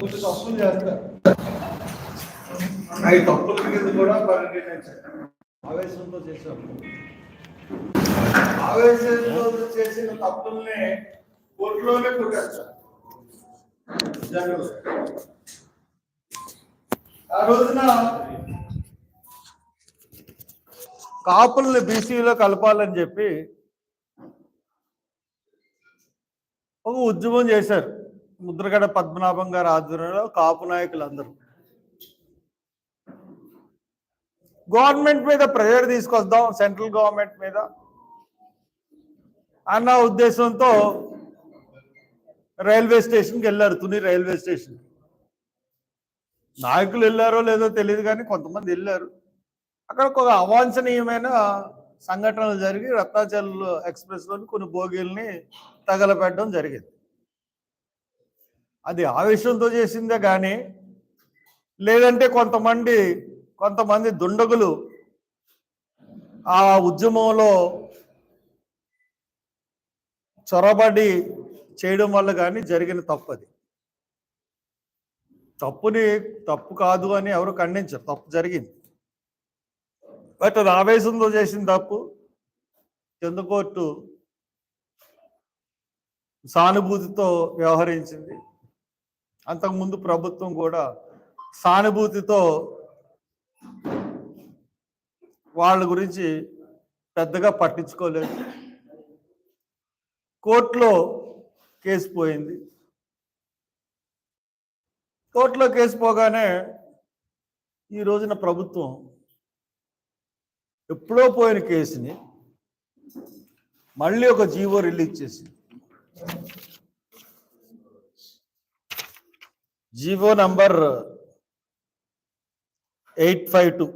కొన్ని తప్పులు చేస్తారు అవి తప్పుల కింద కూడా పరిగణించారు ఆవేశంతో చేశారు ఆవేశంతో చేసిన తప్పుల్ని కోర్టులోనే కొట్టేస్తారు ఆ రోజున కాపుల్ని బీసీలో కలపాలని చెప్పి ఒక ఉద్యమం చేశారు. ముద్రగడ పద్మనాభం గారి ఆధ్వర్యంలో కాపు నాయకులందరూ. గవర్నమెంట్ మీద ప్రెజర్ తీసుకొద్దాం సెంట్రల్ గవర్నమెంట్ మీద. అన్న ఉద్దేశంతో రైల్వే స్టేషన్కి వెళ్ళారు తుని రైల్వే స్టేషన్. నాయకులు వెళ్ళారో లేదో తెలియదు కానీ కొంతమంది వెళ్ళారు. అక్కడ ఒక అవాంఛనీయమైన సంఘటనలు జరిగి రత్నాచల్ ఎక్స్ప్రెస్లోని కొన్ని బోగీల్ని తగలపెట్టడం జరిగింది. అది ఆవేశంతో చేసిందే కానీ లేదంటే కొంతమంది కొంతమంది దుండగులు ఆ ఉద్యమంలో చొరబడి చేయడం వల్ల కానీ జరిగిన తప్పు అది తప్పుని తప్పు కాదు అని ఎవరు ఖండించరు. తప్పు జరిగింది. బట్ అది ఆవేశంతో చేసిన తప్పు. కింద కోర్టు సానుభూతితో వ్యవహరించింది. అంతకుముందు ప్రభుత్వం కూడా సానుభూతితో వాళ్ళ గురించి పెద్దగా పట్టించుకోలేదు. కోర్టులో కేసు పోయింది. కోర్టులో కేసు పోగానే ఈ రోజున ప్రభుత్వం ఎప్పుడో పోయిన కేసుని మళ్ళీ ఒక జీవో రిలీజ్ చేసింది. GO number eight five two.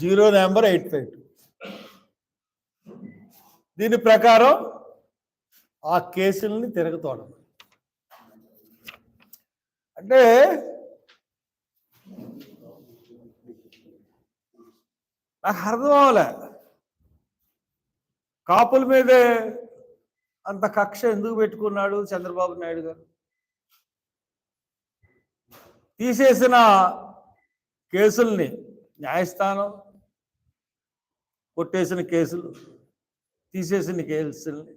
Zero number eight five two. దీని ప్రకారం ఆ కేసుల్ని తిరగతోడం అంటే నాకు అర్థం అవలే కాపుల మీదే అంత కక్ష ఎందుకు పెట్టుకున్నాడు చంద్రబాబు నాయుడు గారు? తీసేసిన కేసుల్ని న్యాయస్థానం కొట్టేసిన కేసులు తీసేసిన కేసుల్ని.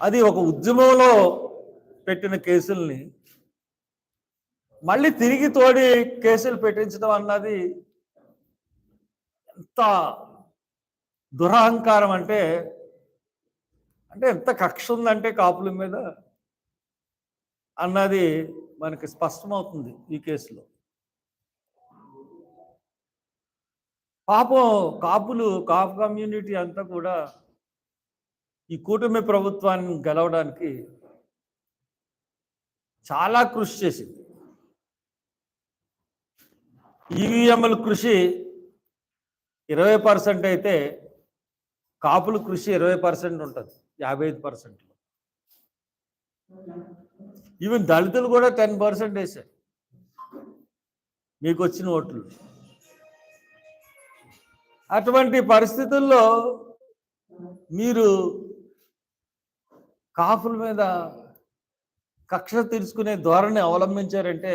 అది ఒక ఉద్యమంలో పెట్టిన కేసుల్ని మళ్ళీ తిరిగి తోడి కేసులు పెట్టించడం అన్నది ఎంత దురహంకారం అంటే అంటే ఎంత కక్ష ఉందంటే కాపుల మీద. అన్నది మనకి స్పష్టమవుతుంది ఈ కేసులో. పాపం కాపులు కాపు కమ్యూనిటీ అంతా కూడా ఈ కూటమి ప్రభుత్వాన్ని గెలవడానికి చాలా కృషి చేసింది. ఈవీఎంల కృషి ఇరవై పర్సెంట్ అయితే కాపుల కృషి ఇరవై పర్సెంట్ ఉంటుంది యాభై ఐదు పర్సెంట్లో. ఈవెన్ దళితులు కూడా టెన్ పర్సెంట్ వేశారు. మీకు వచ్చిన ఓట్లు. అటువంటి పరిస్థితుల్లో మీరు కాపుల మీద కక్ష తీర్చుకునే ధోరణి అవలంబించారంటే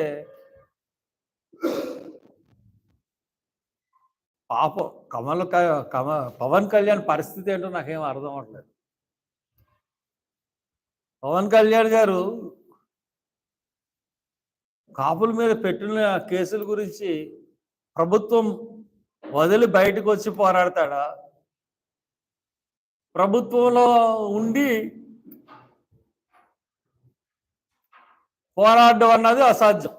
పాపం కమల క- కమ పవన్ కళ్యాణ్ పరిస్థితి ఏంటో నాకేం అర్థం అవట్లేదు పవన్ కళ్యాణ్ గారు కాపుల మీద పెట్టిన కేసుల గురించి ప్రభుత్వం వదిలి బయటకు వచ్చి పోరాడతాడా? ప్రభుత్వంలో ఉండి పోరాడడం అన్నది అసాధ్యం.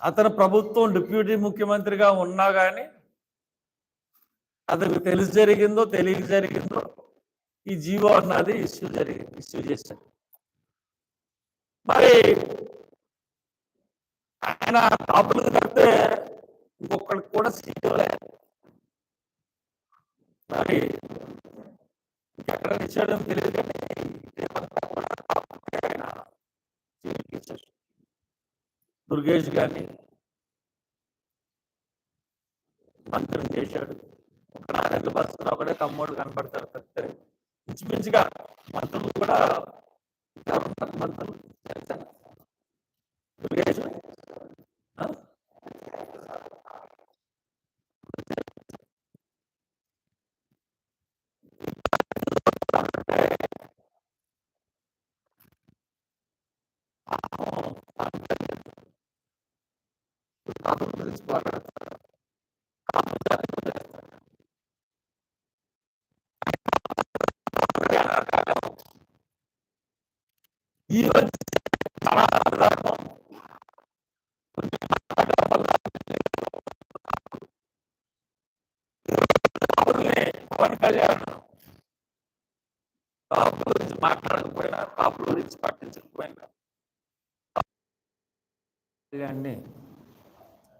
అతను ప్రభుత్వం డిప్యూటీ ముఖ్యమంత్రిగా ఉన్నా కానీ అతనికి తెలిసి జరిగిందో తెలియక జరిగిందో ఈ జీవో అన్నది ఇష్యూ జరిగింది ఇష్యూ చేశాడు. మరి ఆయన కాపులు కడితే ఇంకొకరికి కూడా సీట్ ఇవ్వలేదు మరి ఎక్కడ ఇచ్చాడో తెలియదు కానీ ఆయన దుర్గేష్ గారిని మంత్రం చేశాడు. ఒక నాలుగు బస్సులో ఒకటే తమ్ముడు కనపడతారు తప్పితే ఇంచుమించుగా మంత్రులు కూడా మంత్రులు. జనసేన తెలుగుదేశం ఆ? కాపుల గురించి మాట్లాడతారు కాపుల జాతి గురించి చేస్తారు. ఈ రోజు చాలా దారుణం. కాపుల్ని పవన్ కళ్యాణ్ కాపుల గురించి మాట్లాడకపోయినా కాపుల గురించి పట్టించకపోయినా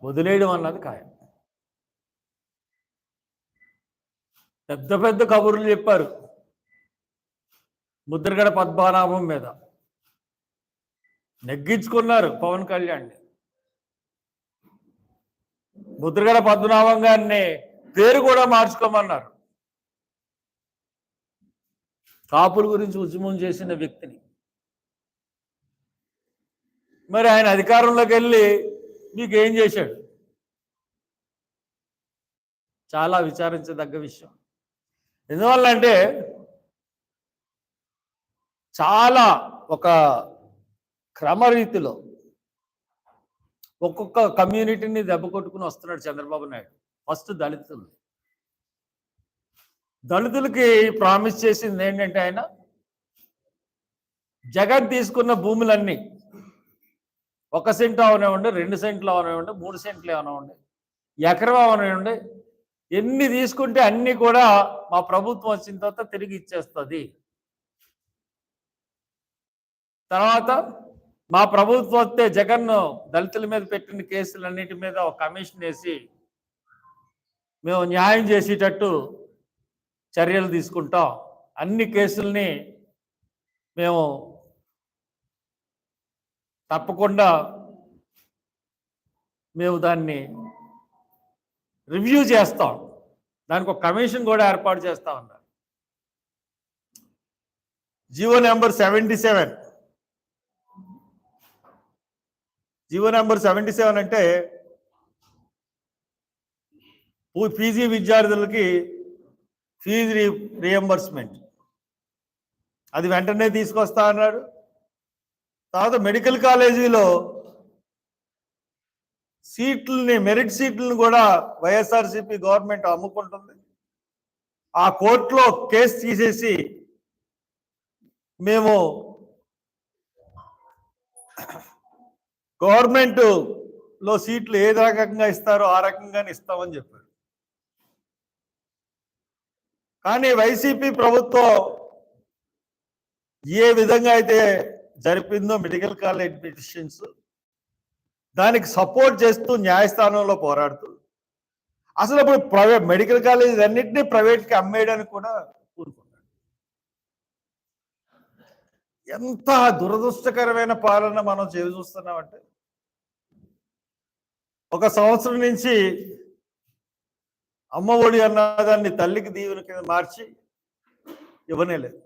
వదిలేయడం అన్నది ఖాయం. పెద్ద పెద్ద కబుర్లు చెప్పారు. ముద్రగడ పద్మనాభం మీద. నెగ్గించుకున్నారు పవన్ కళ్యాణ్ని. ముద్రగడ పద్మనాభం గారిని పేరు కూడా మార్చుకోమన్నారు. కాపుల గురించి ఉద్యమం చేసిన వ్యక్తిని. మరి ఆయన అధికారంలోకి వెళ్ళి మీకు ఏం చేశాడు? చాలా విచారించదగ్గ విషయం. ఎందువల్ల అంటే చాలా ఒక క్రమరీతిలో ఒక్కొక్క కమ్యూనిటీని దెబ్బ కొట్టుకుని వస్తున్నాడు చంద్రబాబు నాయుడు. ఫస్ట్ దళితులు. దళితులకి ప్రామిస్ చేసింది ఏంటంటే ఆయన జగన్ తీసుకున్న భూములన్నీ ఒక సెంటు అవనివ్వండి రెండు సెంట్లు అవనివ్వండి మూడు సెంట్లు అవనివ్వండి. ఎకరం అవనివ్వండి. ఎన్ని తీసుకుంటే అన్ని కూడా మా ప్రభుత్వం వచ్చిన తర్వాత తిరిగి ఇచ్చేస్తుంది. తర్వాత మా ప్రభుత్వం వస్తే జగన్ దళితుల మీద పెట్టిన కేసులన్నిటి మీద ఒక కమిషన్ వేసి మేము న్యాయం చేసేటట్టు చర్యలు తీసుకుంటాం. అన్ని కేసుల్ని మేము తప్పకుండా మేము దాన్ని రివ్యూ చేస్తాం. దానికి ఒక కమిషన్ కూడా ఏర్పాటు చేస్తా ఉన్నారు. GO number seventy seven. GO number seventy seven అంటే పీజీ విద్యార్థులకి ఫీజు రీ రియంబర్స్మెంట్ అది వెంటనే తీసుకొస్తా అన్నాడు. తర్వాత మెడికల్ కాలేజీలో సీట్లని మెరిట్ సీట్లను కూడా వైఎస్ఆర్సీపీ గవర్నమెంట్ అమ్ముకుంటుంది. ఆ కోర్టులో కేసు తీసేసి మేము గవర్నమెంట్లో సీట్లు ఏ రకంగా ఇస్తారో ఆ రకంగానే ఇస్తామని చెప్పారు. కానీ వైసీపీ ప్రభుత్వం ఏ విధంగా అయితే జరిపిందో మెడికల్ కాలేజ్ పిటిషన్స్ దానికి సపోర్ట్ చేస్తూ న్యాయస్థానంలో పోరాడుతూ. అసలు ఇప్పుడు ప్రైవేట్ మెడికల్ కాలేజ్ అన్నింటినీ ప్రైవేట్కి అమ్మేయడానికి కూడా కూరుకున్నాడు ఎంత దురదృష్టకరమైన పాలన మనం చేసి చూస్తున్నామంటే. ఒక సంవత్సరం నుంచి అమ్మ ఒడి అన్నదాన్ని తల్లికి దీవెన కింద మార్చి ఇవ్వనే లేదు.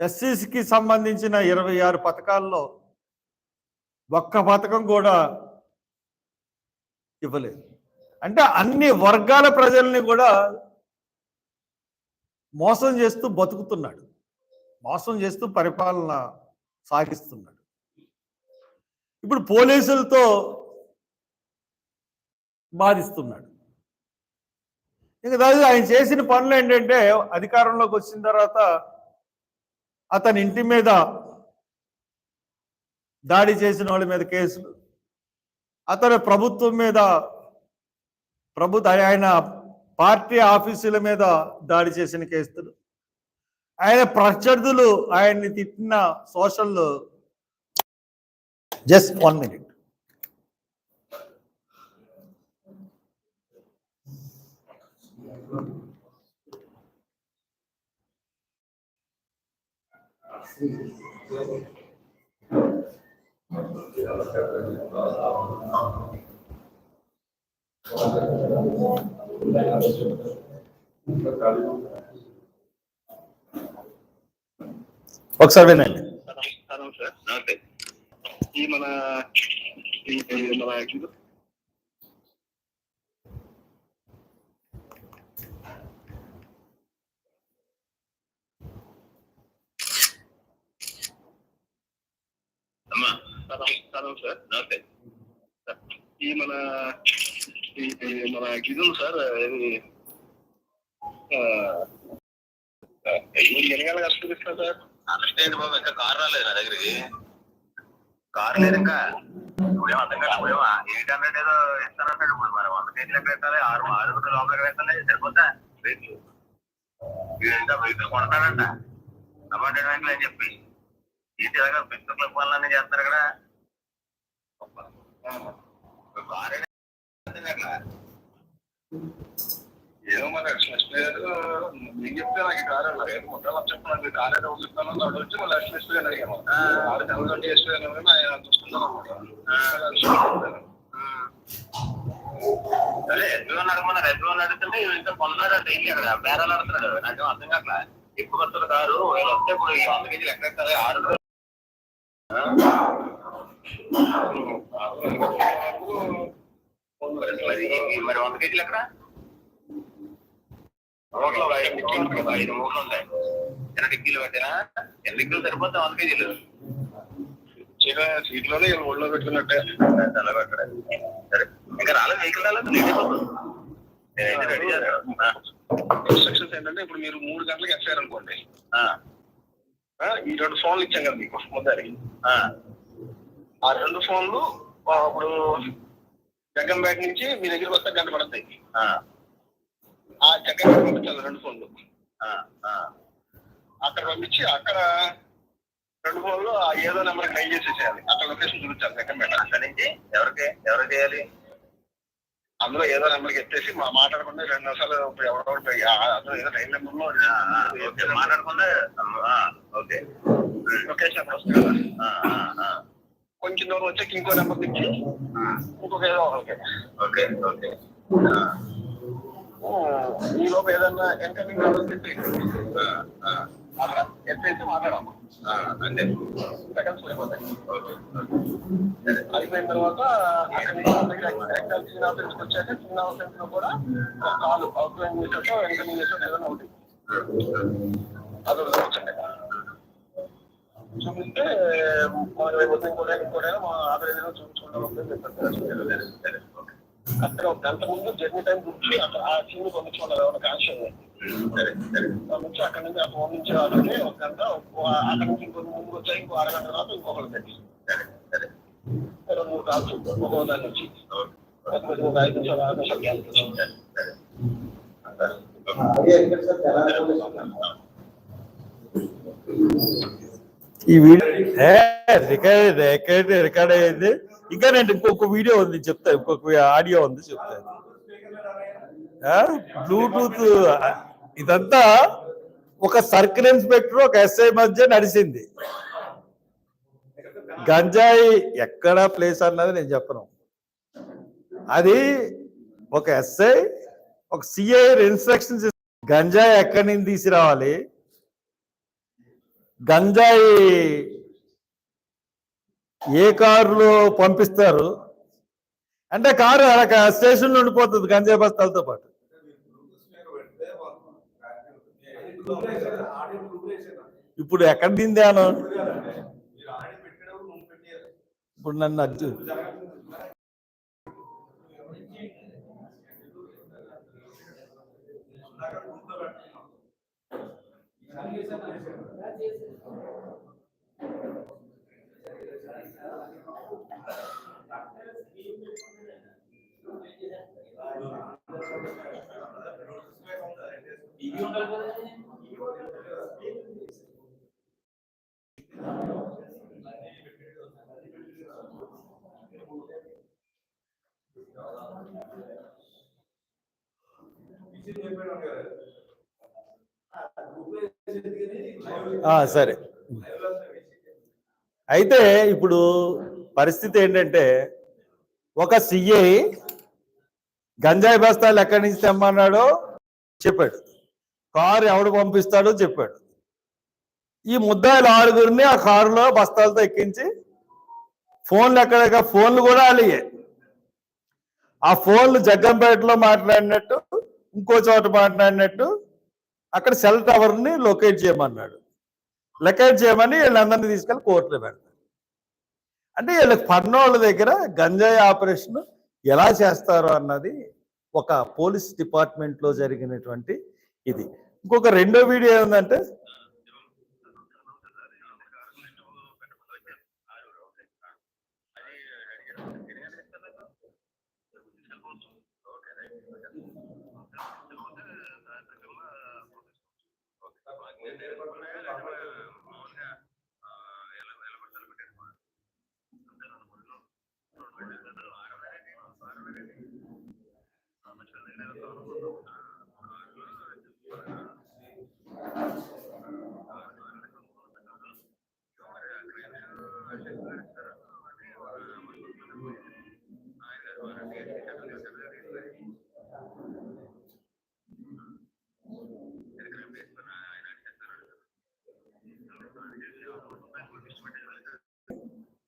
ఎస్సీసీకి సంబంధించిన ఇరవై ఆరు పథకాల్లో ఒక్క పథకం కూడా ఇవ్వలేదు. అంటే అన్ని వర్గాల ప్రజల్ని కూడా మోసం చేస్తూ బతుకుతున్నాడు. మోసం చేస్తూ పరిపాలన సాగిస్తున్నాడు. ఇప్పుడు పోలీసులతో బాధిస్తున్నాడు. ఇంకా దాని ఆయన చేసిన పనులు ఏంటంటే అధికారంలోకి వచ్చిన తర్వాత అతని ఇంటి మీద దాడి చేసిన వాళ్ళ మీద కేసులు అతని ప్రభుత్వం మీద ప్రభుత్వ ఆయన పార్టీ ఆఫీసుల మీద దాడి చేసిన కేసులు ఆయన ప్రత్యర్థులు ఆయన్ని తిట్టిన social just one minute Thank you. O que você నమస్కారం సార్ నమస్తే ఈ మన మన ఇది సార్ ఇది ఎనగాల కష్టం సార్ అండర్స్టాండ్ బాబు ఇంకా కార్ రాలేదు నా దగ్గరికి. కార్ లేదు ఇంకా ఇప్పుడేం అర్థం కాదు ఇప్పుడేమో ఎయిట్ హండ్రెడ్ ఏదో ఇస్తానంటాడు ఇప్పుడు మరి. వంద కేజీలు ఎక్కడ ఆరు ఆరు వందల లోపల ఎక్కడ ఎత్తాలి సరిపోతా వీడు ఇంకా బ్యాంకులు అని చెప్పి. ఏంటి ఇలాగా పిక్చర్ల పనులన్నీ చేస్తారు అట్లా ఏమో మరి లక్ష్మీ గారు మీకు చెప్తే నాకు కారు ఏదో మొత్తం లక్ష చెప్పండి కారు ఏదో వదులుతాను అన్నాడు. వచ్చి మళ్ళీ లక్ష్మీ గారు అడిగాము కారు థౌసండ్ చేస్తున్నాను కానీ ఆయన చూసుకుందాం అనుకుంటాను అదే ఎప్పుడు నడమన్నారు ఎప్పుడు నడుతుంటే ఇంకా కొన్నారా డైలీ అక్కడ? బేరాలు ఆడుతున్నాడు నాకేం అర్థం కావట్లా ఎక్కువ వస్తుంది కారు వీళ్ళు వస్తే ఇప్పుడు వంద కేజీలు ఎక్కడ ఆరు. మరి వంద కేజీలు ఎక్కడ రోడ్లో ఐదు మూటలు ఉంటాయి డిక్కీలు పెట్టినా ఎన్ని డిక్కీలు సరిపోతాయి వంద కేజీలు సీట్లోనే ఒళ్ళో పెట్టుకున్నట్టే సరే ఇంకా రాలేదు వెహికల్ రాలేదు లేట్ అయిపోతుంది నేనైతే రెడీ చేస్తాను ఇన్స్ట్రక్షన్స్ ఏంటంటే ఇప్పుడు మీరు మూడు గంటలకు ఎక్కారు ఈ రెండు ఫోన్లు ఇచ్చాం కదా మీకు ముందరి. ఆ, ఆ రెండు ఫోన్లు ఆ, ఇప్పుడు జగ్గంపేట నుంచి మీ దగ్గరికి వస్తే గంట పడతాయి. ఆ, ఆ జగ్గంపేట పంపించాలి రెండు ఫోన్లు ఆ, ఆ. అక్కడ పంపించి అక్కడ రెండు ఫోన్లు ఆ ఏదో నెంబర్ ట్రై చేసేసేయాలి. అక్కడ లొకేషన్ చూపించాలి జగ్గంపేట అక్కడి నుంచి. ఎవరికి? ఎవరు చేయాలి? అందులో ఏదో నెంబర్కి ఎత్తేసి మా మాట్లాడకుండా రెండు నిమిషాలు ఎవరో అందులో ఏదో ట్రైన్ నెంబర్లో ఓకే. మాట్లాడకుండా ఓకే. లొకేషన్ వస్తుంది కొంచెం దూరం వచ్చాక ఇంకో నెంబర్ నుంచి ఇంకొక ఏదో ఓకే. ఓకే ఆ, ఈ లోపు ఏదన్నా ఇన్కమింగ్ నెంబర్ చెప్పి ఆ, ఆ, అక్కడ ఎత్తేసి మాట్లాడాము అంతే. సెకండ్స్ అయిపోతాయి ఓకే ఓకే. అయిపోయిన తర్వాత అక్కడ నుంచి మన దగ్గర ఎగ్జామ్ చిన్న ఆఫీస్కి వచ్చాక చిన్న ఆఫీస్లో కూడా కాల్ అవుట్ గోయింగ్ చేసేటో ఇన్కమింగ్ చేసేటో ఏదైనా ఒకటి. అది చూపించండి చూపిస్తే మన రేపు ఉదయం కూడా ఇంకోటైనా మా ఆధార్ ఏదైనా చూపించుకుంటాం సరే సరే ఓకే అక్కడ ఒక గంట ముందు జర్నీ టైం గురించి అక్కడ ఆ సీన్ పంపించుకున్నారు. ఏమైనా కాన్షియస్ సరే సరే పంపించి అక్కడ నుంచి ఆ ఫోన్ నుంచి వాళ్ళకి ఒక గంట ఒక- అక్కడ నుంచి ఇంకొక ముందు వచ్చాయి ఇంకో అరగంట తర్వాత ఇంకొకటి పెట్టి సరే సరే రెండు మూడు కాల్స్ ఒక్కో దాని నుంచి ఓకే ఒక ఒక ఐదు నిమిషాలు ఆరు నిమిషాలు గ్యాప్ ఇచ్చి. ఈ వీడియో రికార్డ్ రికార్డ్ అయ్యింది ఇంకా నేను ఇంకొక వీడియో ఉంది చెప్తా ఇంకొక ఆడియో ఉంది చెప్తాను బ్లూటూత్ ఇదంతా ఒక సర్కిల్ ఇన్స్పెక్టర్ ఒక ఎస్ఐ మధ్య నడిచింది గంజాయి ఎక్కడ ప్లేస్ అన్నది నేను చెప్పను. అది ఒక ఎస్ఐ ఒక సిఐ ఇన్స్ట్రక్షన్స్ గంజాయి ఎక్కడి నుంచి తీసుకురావాలి? గంజాయి ఏ కారులో పంపిస్తారు? అంటే కారు అక్కడ స్టేషన్లో ఉండిపోతుంది గంజాయి బస్తాలతో పాటు. ఇప్పుడు ఎక్కడ దిందాను? ఇప్పుడు నన్ను అర్జు ఆ, సరే. అయితే ఇప్పుడు పరిస్థితి ఏంటంటే ఒక సిఐ గంజాయి బస్తాలు ఎక్కడి నుంచి తెమ్మన్నాడో చెప్పాడు. కారు ఎవడు పంపిస్తాడో చెప్పాడు. ఈ ముద్దాయిలు ఆరుగురిని ఆ కారులో బస్తాలతో ఎక్కించి ఫోన్లు ఎక్కడ ఫోన్లు కూడా అలిగే ఆ ఫోన్లు జగ్గంపేటలో మాట్లాడినట్టు ఇంకో చోట మాట్లాడినట్టు అక్కడ సెల్ టవర్ని లొకేట్ చేయమన్నాడు. లొకేట్ చేయమని వీళ్ళందరినీ తీసుకెళ్ళి కోర్టులో పెడతారు. అంటే వీళ్ళకి పన్నోళ్ళ దగ్గర గంజాయి ఆపరేషన్ ఎలా చేస్తారు అన్నది ఒక పోలీస్ డిపార్ట్మెంట్లో జరిగినటువంటి ఇది. ఇంకొక రెండో వీడియో ఏంటంటే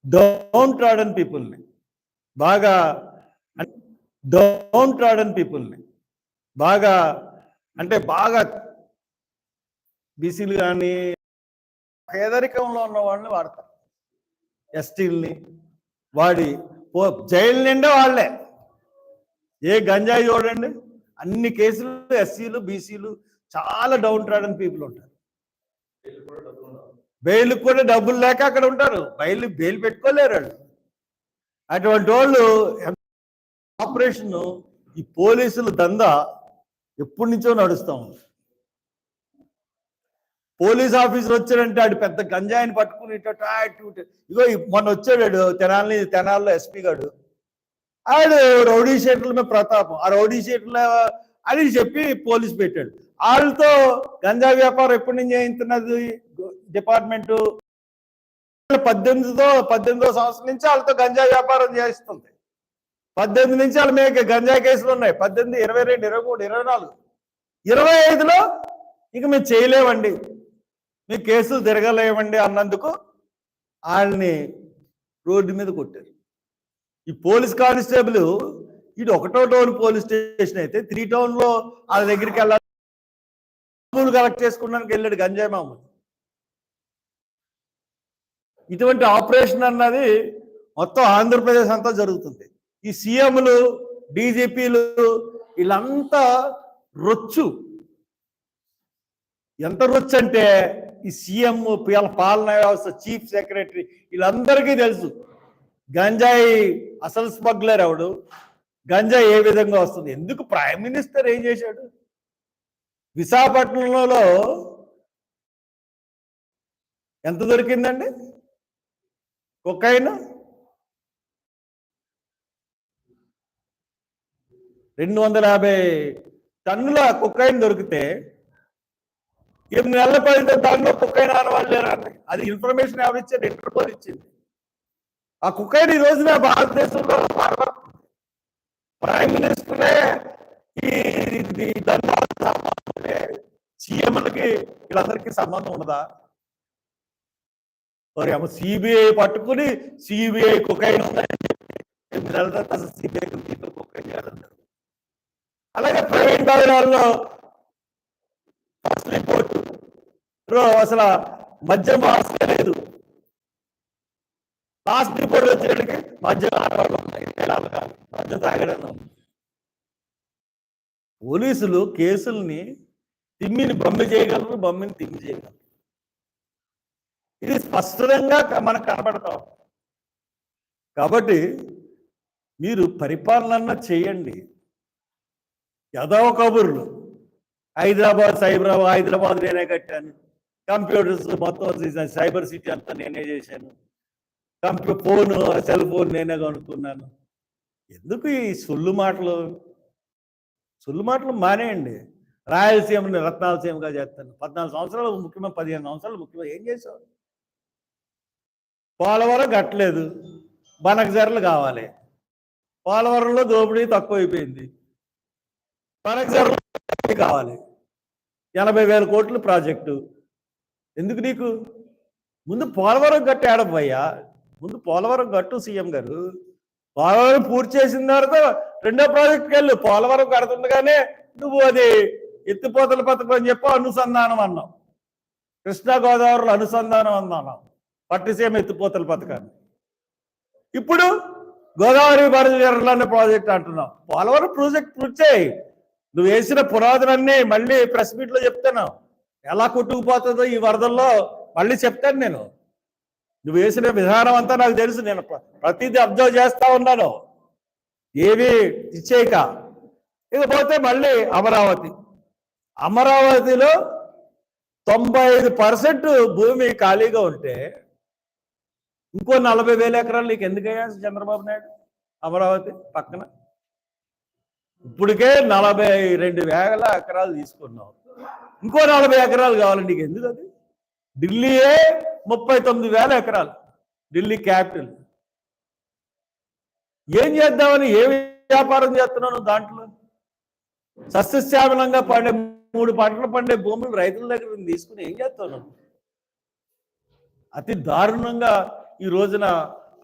డౌన్ ట్రాడన్ పీపుల్ని బాగా డౌన్ ట్రాడన్ పీపుల్ని బాగా అంటే బాగా బీసీలు కానీ పేదరికంలో ఉన్న వాళ్ళని వాడతారు. ఎస్టీల్ని వాడి పో జైలు నిండా వాళ్ళే. ఏ గంజాయి చూడండి అన్ని కేసులు ఎస్సీలు బీసీలు చాలా డౌన్ ట్రాడన్ పీపుల్ ఉంటారు. బెయిల్ కూడా డబ్బులు లేక అక్కడ ఉంటారు. బయలు బెయిల్ పెట్టుకోలేరు వాళ్ళు. అటువంటి వాళ్ళు ఆపరేషన్ ఈ పోలీసులు దందా ఎప్పటి నుంచో నడుస్తూ ఉంది. పోలీస్ ఆఫీసర్ వచ్చాడంటే ఆడు పెద్ద గంజాయిని పట్టుకుని ఇగో మొన్న వచ్చాడు తెనాలి తెనాల్లో ఎస్పీ గాడు. ఆడు రౌడీ షీట్ల మీద ప్రతాపం. ఆ రౌడీ షీట్ల అని చెప్పి పోలీస్ పెట్టాడు. వాళ్ళతో గంజా వ్యాపారం ఎప్పటి నుంచి చేయించున్నది డిపార్ట్మెంట్? పద్దెనిమిదితో పద్దెనిమిదో సంవత్సరం నుంచి వాళ్ళతో గంజా వ్యాపారం చేస్తుంది పద్దెనిమిది నుంచి వాళ్ళ గంజాయి గంజా కేసులు ఉన్నాయి. పద్దెనిమిది ఇరవై రెండు ఇరవై మూడు ఇరవై నాలుగు. ఇరవై ఐదులో ఇక మేము చేయలేమండి. మీ కేసులు తిరగలేమండి అన్నందుకు వాళ్ళని రోడ్డు మీద కొట్టారు. ఈ పోలీస్ కానిస్టేబుల్ ఇటు ఒకటో టౌన్ పోలీస్ స్టేషన్ అయితే త్రీ టౌన్లో వాళ్ళ దగ్గరికి వెళ్ళాలి. కలెక్ట్ చేసుకోవడానికి వెళ్ళాడు గంజాయి మామూలు. ఇటువంటి ఆపరేషన్ అన్నది మొత్తం ఆంధ్రప్రదేశ్ అంతా జరుగుతుంది. ఈ సీఎంలు డీజీపీలు వీళ్ళంతా రొచ్చు. ఎంత రొచ్చు అంటే ఈ సీఎం వీళ్ళ పాలనా వ్యవస్థ చీఫ్ సెక్రటరీ వీళ్ళందరికీ తెలుసు. గంజాయి అసలు స్మగ్లర్ ఎవడు? గంజాయి ఏ విధంగా వస్తుంది? ఎందుకు ప్రైమ్ మినిస్టర్ ఏం చేశాడు? విశాఖపట్నంలో ఎంత దొరికిందండి? కొకైన్? రెండు వందల యాభై టన్నుల కుక్కైన్ దొరికితే ఎనిమిది నెలల పడితే దానిలో కుక్కైన్ ఆడవాళ్ళు అది ఇన్ఫర్మేషన్ ఎవరు ఇచ్చారు? ఇంటర్పోల్ ఇచ్చింది. ఆ కుక్కైన్ ఈ రోజున భారతదేశంలో ప్రైమ్ మినిస్టరే ఈ సీఎంలకి వీళ్ళందరికీ సంబంధం ఉండదా? మరి సిబిఐ పట్టుకుని సిబిఐ కుక్కైన్ ఉందని ఎనిమిది నెలల తర్వాత సిబిఐ కుక్కైన్ అలాగే ప్రైవేట్ నగరాల్లో ఫస్ట్ రిపోర్ట్ అసలు మద్యం ఆస్తి లేదు. లాస్ట్ రిపోర్ట్ వచ్చేటికి మద్యం ఆడవాళ్ళు మద్యం తాగడం పోలీసులు కేసుల్ని తిమ్మిని బొమ్మ చేయగలరు బొమ్మని తిమ్మి చేయగలరు. ఇది స్పష్టంగా మనకు కనబడతాం కాబట్టి మీరు పరిపాలన చేయండి. యదవ కబుర్లు. హైదరాబాద్ సైబరాబాద్ హైదరాబాద్ నేనే కట్టాను. కంప్యూటర్స్ మొత్తం సైబర్ సిటీ అంతా నేనే చేశాను. కంప్యూ ఫోన్ సెల్ ఫోన్ నేనే కొనుక్కున్నాను. ఎందుకు ఈ సొల్లు మాటలు? సొల్లు మాటలు మానేయండి. రాయలసీమని రత్నాలసీమగా చేస్తాను. పద్నాలుగు సంవత్సరాలు ముఖ్యమంత్రి పదిహేను సంవత్సరాలు ముఖ్యమంత్రి. ఏం చేసావు పోలవరం కట్టలేదు. బనకజర్లు కావాలి. పోలవరంలో దోపిడీ ఫర్ ఎగ్జాంపుల్ కావాలి. ఎనభై వేల కోట్ల ప్రాజెక్టు. ఎందుకు నీకు? ముందు పోలవరం గట్టు ఏడబోయ్యా ముందు పోలవరం గట్టు సీఎం గారు. పోలవరం పూర్తి చేసిన తర్వాత రెండో ప్రాజెక్ట్కి వెళ్ళు. పోలవరం కడుతుండగానే నువ్వు అది ఎత్తిపోతల పథకం అని చెప్పి అనుసంధానం అన్నావు. కృష్ణా గోదావరిలో అనుసంధానం అన్నాను పట్టిసీమ ఎత్తిపోతల పథకాన్ని. ఇప్పుడు గోదావరి భారతీయ ప్రాజెక్ట్ అంటున్నావు. పోలవరం ప్రాజెక్ట్ పూర్తి చేయి. నువ్వు వేసిన పునాదులన్నీ మళ్ళీ ప్రెస్ మీట్లో చెప్తాను. ఎలా కొట్టుకుపోతుందో ఈ వరదల్లో మళ్ళీ చెప్తాను నేను. నువ్వు వేసిన విధానం అంతా నాకు తెలుసు. నేను ప్ర- ప్రతిదీ అబ్జర్వ్ చేస్తా ఉన్నాను. ఏవి ఇచ్చేయక. ఇకపోతే మళ్ళీ అమరావతి. అమరావతిలో తొంభై ఐదు పర్సెంట్ భూమి ఖాళీగా ఉంటే ఇంకో నలభై వేల ఎకరాలు నీకు ఎందుకయ్యా చంద్రబాబు నాయుడు? అమరావతి పక్కన. ఇప్పటికే నలభై రెండు వేల ఎకరాలు తీసుకున్నావు. ఇంకో నలభై ఎకరాలు కావాలి నీకు ఎందుకు అది? ఢిల్లీయే ముప్పై తొమ్మిది వేల ఎకరాలు. ఢిల్లీ క్యాపిటల్. ఏం చేద్దామని ఏ వ్యాపారం చేస్తున్నావు దాంట్లో? సస్యశ్యామలంగా పండే మూడు పంటలు పండే భూములు రైతుల దగ్గర నుంచి తీసుకుని ఏం చేస్తావు అతి దారుణంగా ఈ రోజున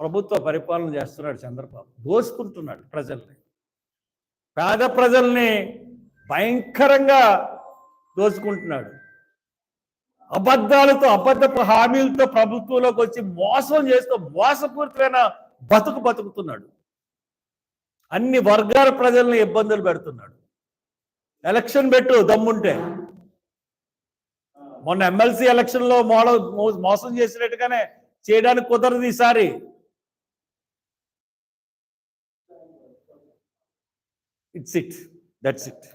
ప్రభుత్వ పరిపాలన చేస్తున్నాడు చంద్రబాబు. దోసుకుంటున్నాడు ప్రజల్ని. పేద ప్రజల్ని భయంకరంగా దోచుకుంటున్నాడు. అబద్ధాలతో అబద్ధపు హామీలతో ప్రభుత్వంలోకి వచ్చి మోసం చేస్తూ మోసపూరితమైన బతుకు బతుకుతున్నాడు. అన్ని వర్గాల ప్రజల్ని ఇబ్బందులు పెడుతున్నాడు. ఎలక్షన్ పెట్టు దమ్ముంటే. మొన్న ఎమ్మెల్సీ ఎలక్షన్లో మోడల్ మోడ మోసం చేసినట్టుగానే చేయడానికి కుదరదు ఈసారి. It's it that's it